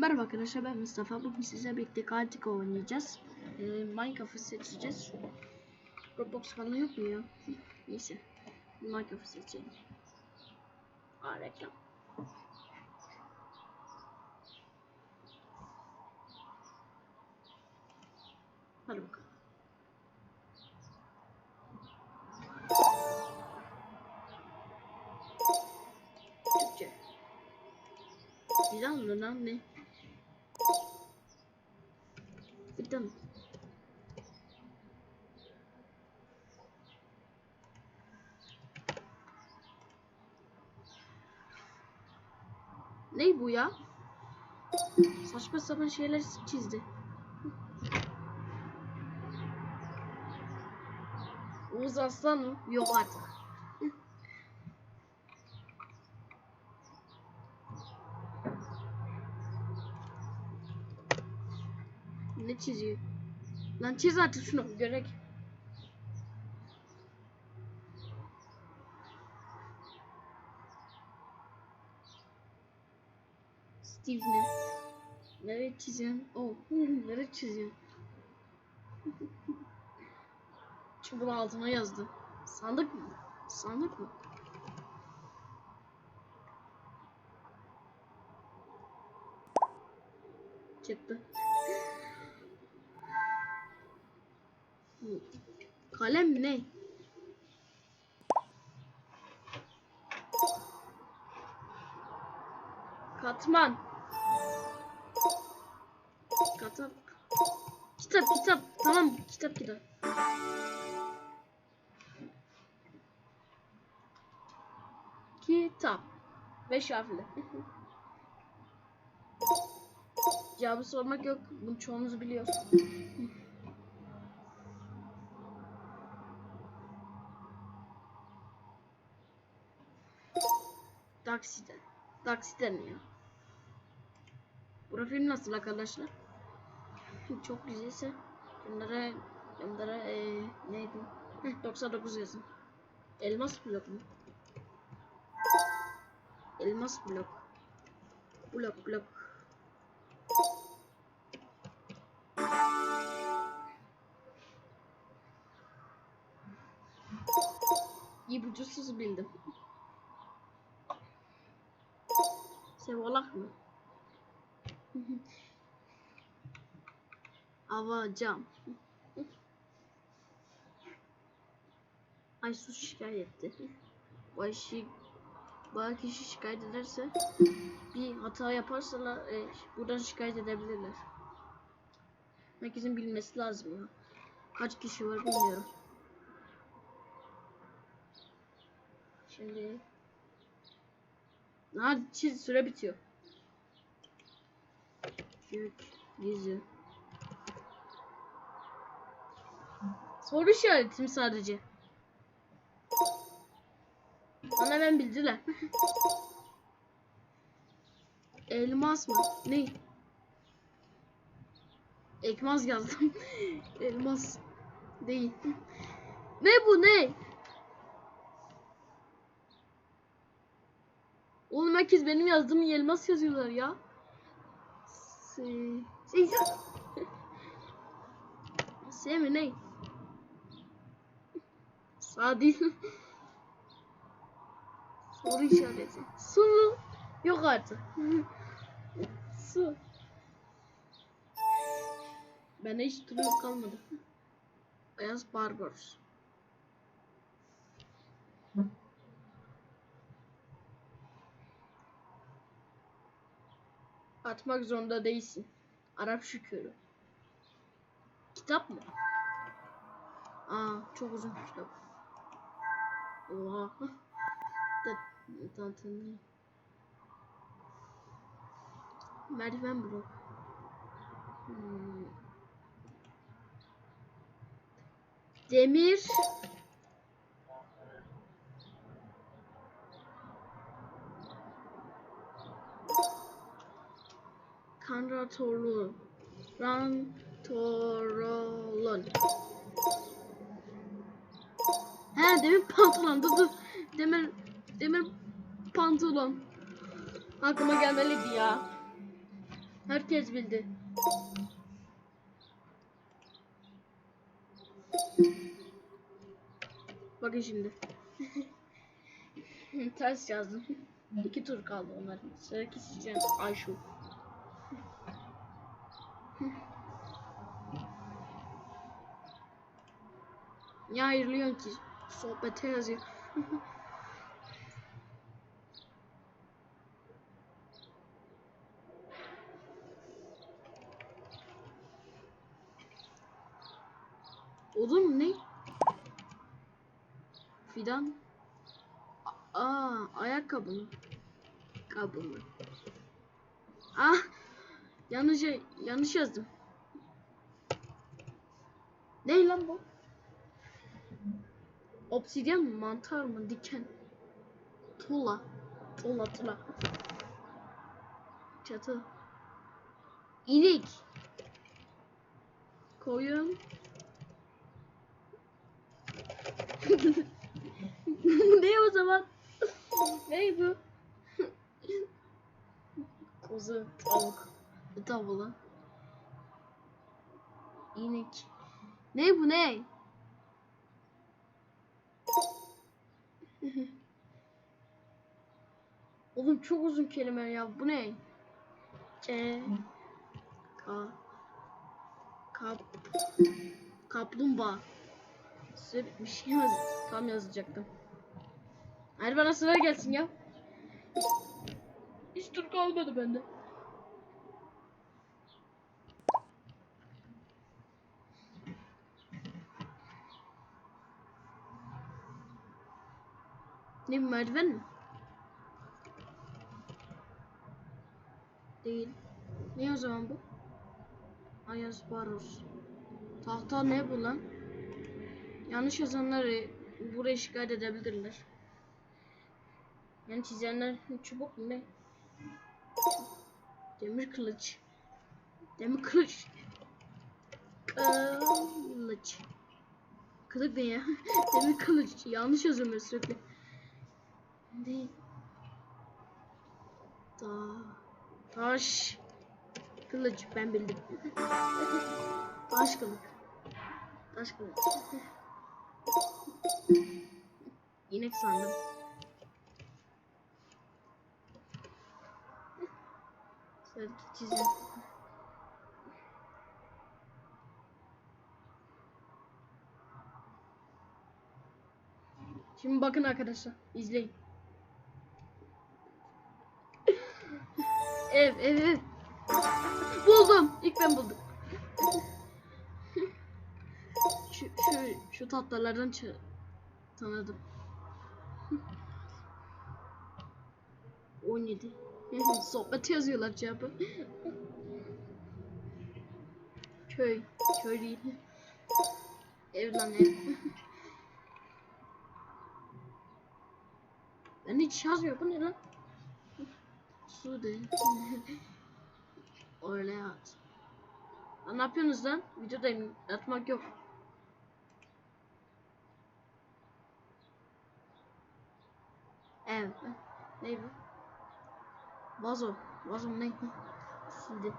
Merhaba arkadaşlar ben Mustafa. Bugün size birlikte Galactica oynayacağız. Ee, Minecraft'ı seçeceğiz. Roblox falan yok mu ya? Neyse. Minecraft'ı seçelim. Aa reklam. Hadi bakalım. Türkçe. Güzel mi lan ne? Bitti mi? Ne bu ya? Saçma sapan şeyler çizdi. Oğuz Aslan mı? Yok artık. Ne çiziyor? Lan çiz artık şunu görek. Steve ne? Nereye çiziyorsun? Oh, nereye çiziyorsun? Çubuğun altına yazdı. Sandık mı? Sandık mı? Çıktı. Kalem ne? Katman. Kitap. Kitap kitap. Tamam kitap kitap. Kitap. Beş harfli. Cevabı sormak yok. Bunu çoğunuz biliyor. Taksiden. Taksiden ya. Profil nasıl arkadaşlar? Çok güzelse bunlara bunlara ee, neydi? Heh, 99 yazın. Elmas blok mu? Elmas blok. Blok blok. İpucusuz bildim. Sevolak mı? Avacam. Aysu şikayet etti. Bu işi bazı kişi şikayet ederse bir hata yaparsalar e, buradan şikayet edebilirler. Herkesin bilmesi lazım ya. Kaç kişi var bilmiyorum. Şimdi Hadi çiz süre bitiyor. Gökyüzü. Soru işaretim sadece. Bana hemen bildiler. Elmas mı? Ne? Ekmaz yazdım. Elmas değil. ne bu ne? Oğlum herkes benim yazdığımı elmas yazıyorlar ya. Se şey Se mi ne? Sağ. Soru işareti. Su mu? Yok artık. Su. Bende hiç durum kalmadı. Beyaz Barbaros. Atmak zorunda değilsin. Arap şükürü. Kitap mı? Aa çok uzun kitap. Oha. Da, tanıtım. Merdiven blok. Hmm. Demir. Kanratorlu. Rantorolun. He demir pantolon. Dur dur. Demir demir pantolon. Aklıma gelmeliydi ya. Herkes bildi. Bakın şimdi. Ters yazdım. İki tur kaldı onların. Sıradaki sizce Ayşu. Niye ayrılıyorsun ki? Sohbete yazıyor. Oğlum ne? Fidan. Aa, ayakkabı mı? Kabı mı? Ah! Yanlış yanlış yazdım. Ne lan bu? Obsidyen? Mantar mı? Diken. Tuğla. Tuğla tuğla. Çatı. İnek. Koyun. ne o zaman? ne bu? Kuzu, tavuk, tavula. İnek. Ne bu ne? Oğlum çok uzun kelime ya. Bu ne? K Ka Kap Kaplumbağa. Süre bitmiş. Yaz, tam yazacaktım. Hayır bana sıra gelsin ya. Hiç tur kalmadı bende. Ne merdiven mi? Değil. Ne o zaman bu? Ayas Baros. Tahta ne bu lan? Yanlış yazanları buraya şikayet edebilirler. Yani çizenler çubuk mu ne? Demir kılıç. Demir kılıç. Kılıç. Kılıç ne ya? Demir kılıç. Yanlış ben sürekli. Değil. Da. Taş. Kılıç ben bildim. Taş kılıç. Taş kılıç. İnek sandım. Sıradaki çizim. Şimdi bakın arkadaşlar. izleyin. Ev ev ev. Buldum. İlk ben buldum. şu, şu, şu tatlılardan tanıdım. 17. Sohbet yazıyorlar cevabı. Köy. Köy değil. Ev lan ev. ben hiç yazmıyor. Bu ne lan? Su de. Öyle at. Lan ne yapıyorsunuz lan? Videodayım. Yatmak yok. Ev. Ne bu? Vazo. Vazo ne? Sildi.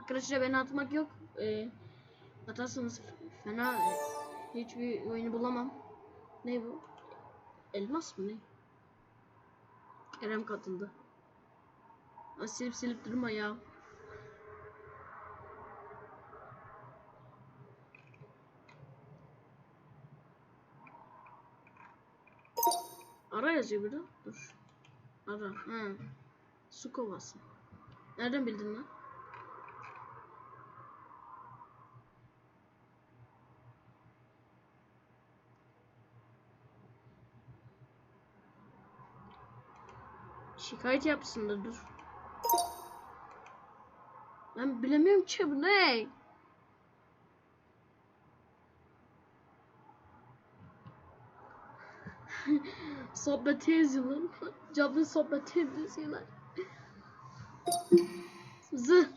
Arkadaşlar beni atmak yok. Ee, atarsanız fena hiçbir oyunu bulamam. Ne bu? Elmas mı ne? Kerem katıldı. Aa, silip silip durma ya. Ara yazıyor burada. Dur. Ara. Ha. Su kovası. Nereden bildin lan? Şikayet yapsın da dur. Ben bilemiyorum ki bu ne? sohbeti yazıyorlar. Canlı sohbeti yazıyorlar. Zı.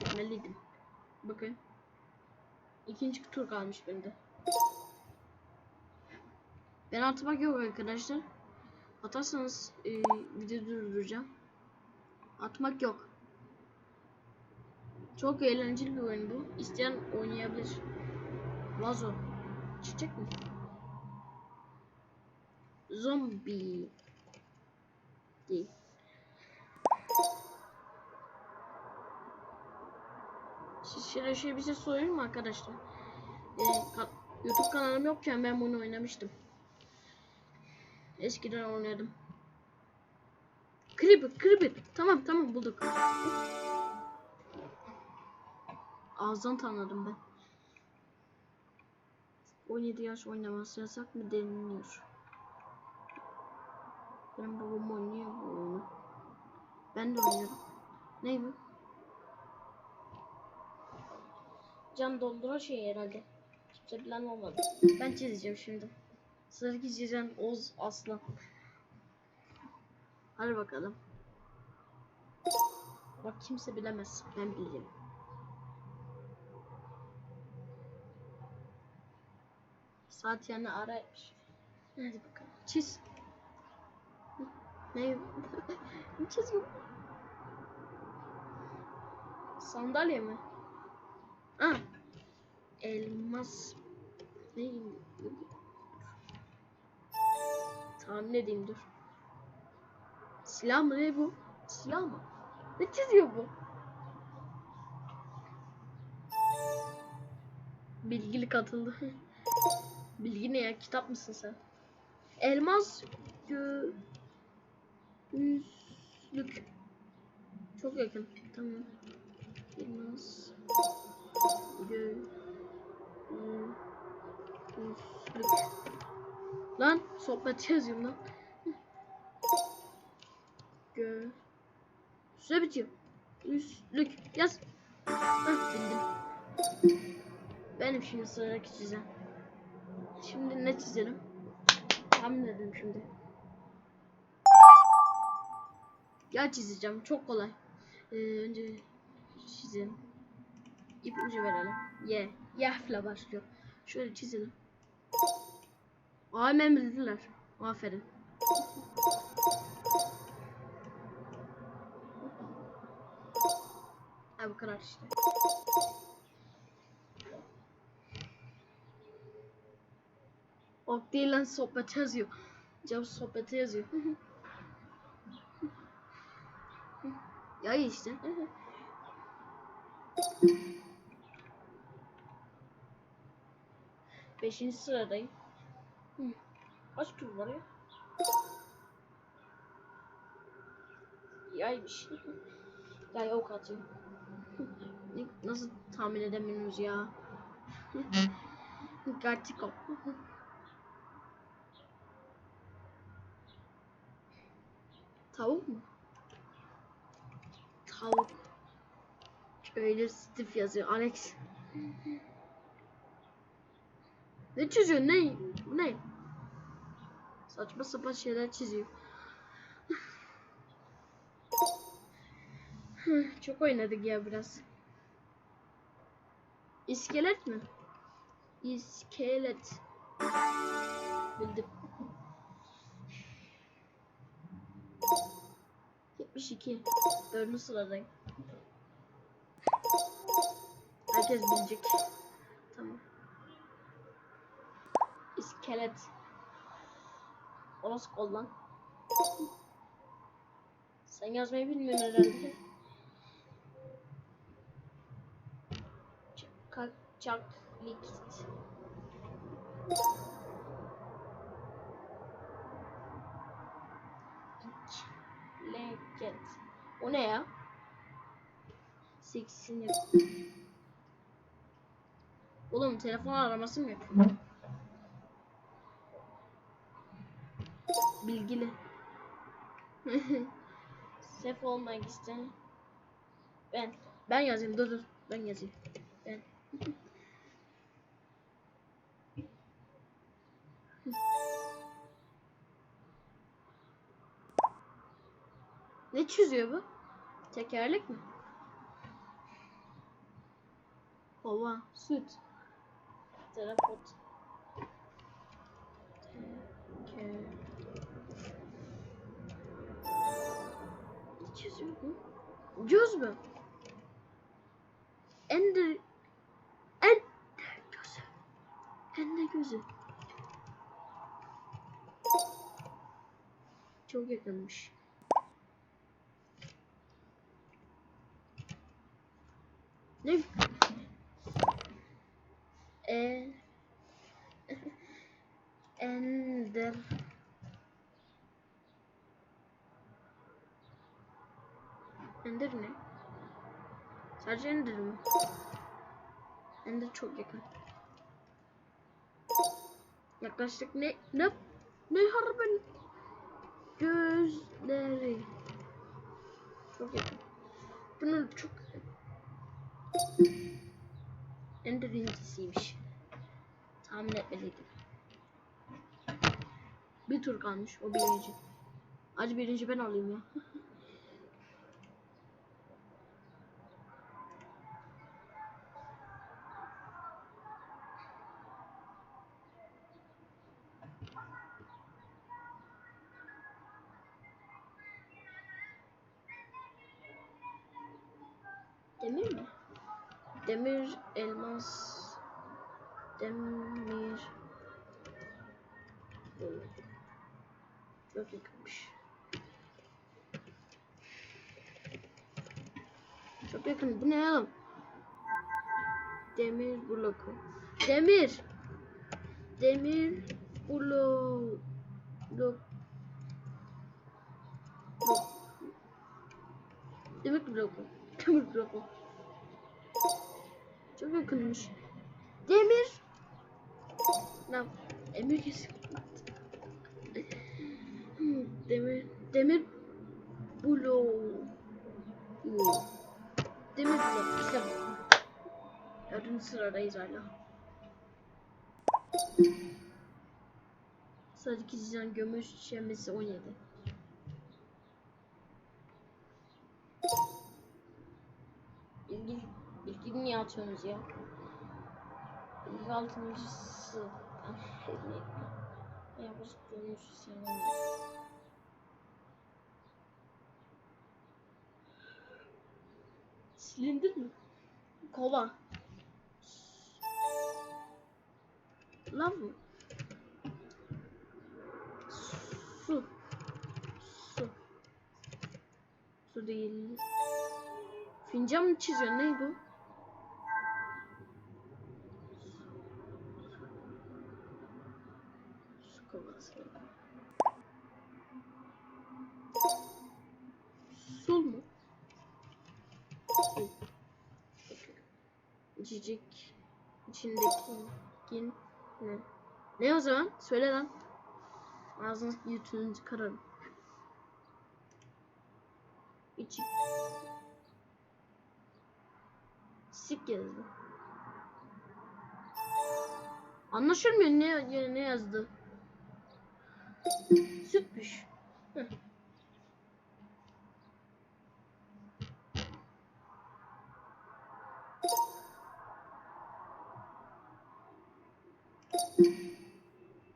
Bilmeliydim. Bakın. İkinci tur kalmış bende. Ben atmak yok arkadaşlar. Atarsanız e, video durduracağım. Atmak yok. Çok eğlenceli bir oyun bu. İsteyen oynayabilir. Vazo. Çıkacak mı? Zombi. Değil. Siz şöyle şey bize sorayım mı arkadaşlar? Ee, YouTube kanalım yokken ben bunu oynamıştım. Eskiden oynadım. Creeper, Creeper. Tamam tamam bulduk. Ağızdan tanıdım ben. 17 yaş oynaması yasak mı deniliyor. Benim babam oynuyor bu oyunu. Ben de oynuyorum. Ne bu? Can dolduran şey herhalde. Kimse bilen olmadı. Ben çizeceğim şimdi. Sıradaki çizen Oz Aslan. Hadi bakalım. Bak kimse bilemez. Ben bileceğim. Saat yani araymış. Hadi bakalım. Çiz. Ne? ne çiziyor? Sandalye mi? Ha. Elmas. Ne? Tahmin edeyim dur. Silah mı ne bu? Silah mı? Ne çiziyor bu? Bilgili katıldı. Bilgi ne ya? Kitap mısın sen? Elmas göğüslük. Çok yakın. Tamam. Elmas göğüslük. Lan sohbet yazıyorum lan. Gö. Süre bitiyor. Üstlük yaz. Hah bildim. Benim şimdi sıradaki çizen. Şimdi ne çizelim? Tahmin edelim şimdi. Ya çizeceğim çok kolay. Ee, önce çizelim. İpucu verelim. Y. Yah'la başlıyor. Şöyle çizelim. Aa hemen bildiler. Aferin. Ha bu kadar işte. Ok değil lan sohbet yazıyor. Cevap sohbete yazıyor. ya iyi işte. Beşinci sıradayım. Hı. Tur var ya? Yaymış. Yay ok. Ne- Nasıl tahmin edemiyoruz ya? Gerçek ok. Tavuk mu? Tavuk. Öyle Steve yazıyor. Alex. Ne çiziyor? Ne? Bu ne? Saçma sapan şeyler çiziyor. Çok oynadık ya biraz. İskelet mi? İskelet. Bildim. 72. Dördüncü sıradayım. Herkes bilecek. Tamam. İskelet. O nasıl kol lan? Sen yazmayı bilmiyorsun herhalde. Kaçak likit. Leket. O ne ya? Seksini. Oğlum telefon araması mı yapıyor? Bilgili. Sef olmak isteyen. Ben. Ben yazayım dur dur. Ben yazayım. Ben. ne çiziyor bu? Tekerlek mi? Kova, süt. Teleport. Teker. Göz mü? Ender Ender gözü. Ender gözü. Çok yakınmış. Ne? E Ender Ender ne? Sadece Ender mi? Ender çok yakın. Yaklaştık ne? Ne? Ne harbin? Gözleri. Çok yakın. Bunun çok. Ender incisiymiş. Tahmin etmeliydim. Bir tur kalmış. O birinci. Hadi birinci ben alayım ya. Demir mi? Demir, elmas, demir. Çok yakınmış. Çok yakın. Bu ne oğlum? Demir bloku. Demir. Demir bloku. Blok. Demir bloku. Demir bloku. Çok yakınmış. Demir. Ne? Emir kesin. Hmm, Demir. Demir. Bloğu. Demir bloğu. İşte. Dördüncü sıradayız hala. Sıradaki çizen gömüş şemesi 17. İlgi, ilgini niye atıyorsunuz ya? İlgi altıncısı. Yaklaşık gömüş senin. Silindir mi? Kova. Lav mı? Su. Su. Su değil. Fincan mı çiziyor? Ne bu? Su kovası. Sul mu? İçecek içindeki ne? Ne o zaman? Söyle lan. Ağzını yutunu çıkarırım. İçi. Sik yazdı. Anlaşılmıyor ne ne yazdı. Sütmüş. Heh.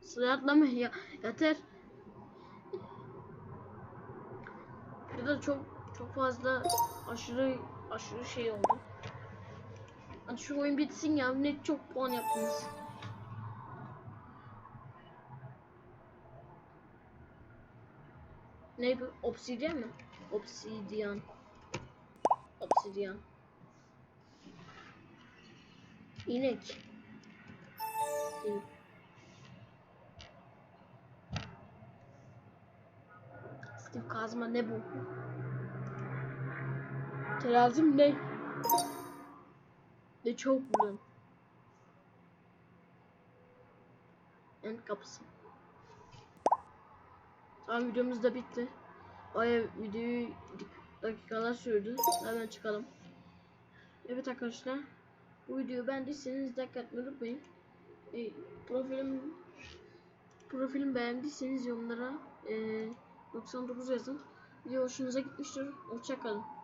Suya atlama ya yeter. Burada çok çok fazla aşırı aşırı şey oldu. Şu oyun bitsin ya ne çok puan yaptınız. Ne bu? Obsidyen mi? Obsidyen. Obsidyen. İnek. Değil. Steve kazma ne bu? Terazim ne? Ne çok bulun. En kapısı. Tamam videomuz da bitti. Baya videoyu dakikalar sürdü. Hemen çıkalım. Evet arkadaşlar. Bu videoyu beğendiyseniz like atmayı unutmayın. E, profilim profilim beğendiyseniz yorumlara e, 99 yazın. Video hoşunuza gitmiştir. Hoşçakalın.